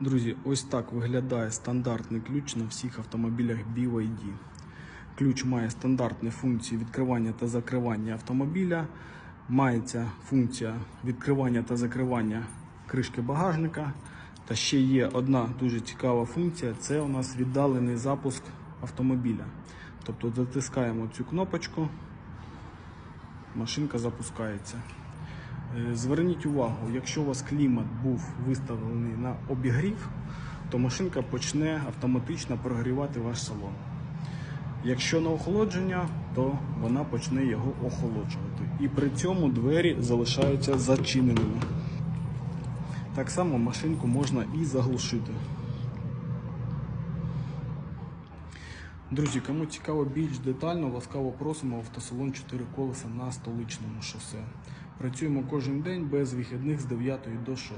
Друзі, ось так виглядає стандартний ключ на всіх автомобілях BYD. Ключ має стандартні функції відкривання та закривання автомобіля. Мається функція відкривання та закривання кришки багажника. Та ще є одна дуже цікава функція це у нас віддалений запуск автомобіля. Тобто затискаємо цю кнопочку, машинка запускається. Е, Зверніть увагу, якщо у вас клімат був виставлений на обігрів, то машинка почне автоматично прогрівати ваш салон. Якщо на охолодження, то вона почне його охолоджувати. І при цьому двері залишаються зачиненими. Так само машинку можна і заглушити. Друзі, кому цікаво більш детально, ласкаво просимо автосалон 4 колеса на столичному шосе. Працюємо кожен день без вихідних з 9 до 6.